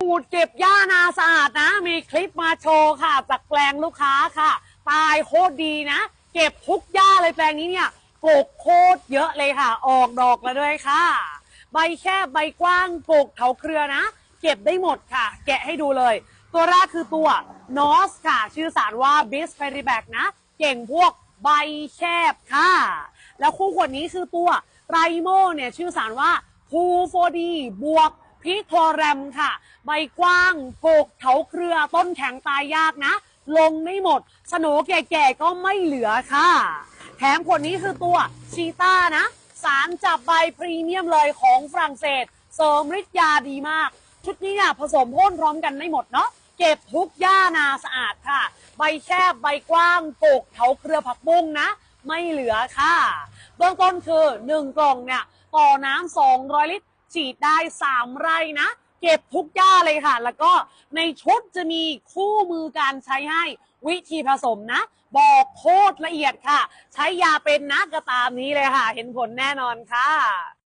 สูตรเก็บหญ้านาสะอาดนะ มีคลิปมาโชว์ค่ะ จากแปลงลูกค้าค่ะ ตายโคตรดีนะ เก็บทุกหญ้าเลยแปลงนี้เนี่ยปลูกโคตรเยอะเลยค่ะ ออกดอกแล้วด้วยค่ะ ใบแคบใบกว้างปลูกเถาเครือนะ เก็บได้หมดค่ะ แกะให้ดูเลย ตัวแรกคือตัวนอสค่ะ ชื่อสารว่าบิสเฟริแบกนะ เก่งพวกใบแคบค่ะ แล้วคู่ขวดนี้คือตัวไรโมเนี่ยชื่อสารว่าพูโฟดีบวก พิโทแรมค่ะ ใบกว้างปลูกเถาเครือต้นแข็งตายยากนะ ลงไม่หมดสโนแก่ๆก็ไม่เหลือค่ะ แถมขวดนี้คือตัวชีต้านะ สารจับใบพรีเมียมเลยของฝรั่งเศส เสริมฤทธิ์ยาดีมาก ชุดนี้เนี่ยผสมพ่นพร้อมกันได้หมดเนาะเก็บทุกหญ้านาสะอาดค่ะ ใบแคบใบกว้างปลูกเถาเครือผักบุ้งนะ ไม่เหลือค่ะ เบื้องต้นคือ 1 กล่องเนี่ย ต่อน้ำ200 ลิตร ฉีดได้ 3 ไร่นะ เก็บทุกหญ้าเลยค่ะ แล้วก็ในชุดจะมีคู่มือการใช้ให้วิธีผสมนะ บอกโคตรละเอียดค่ะ ใช้ยาเป็นนะก็ตามนี้เลยค่ะ เห็นผลแน่นอนค่ะ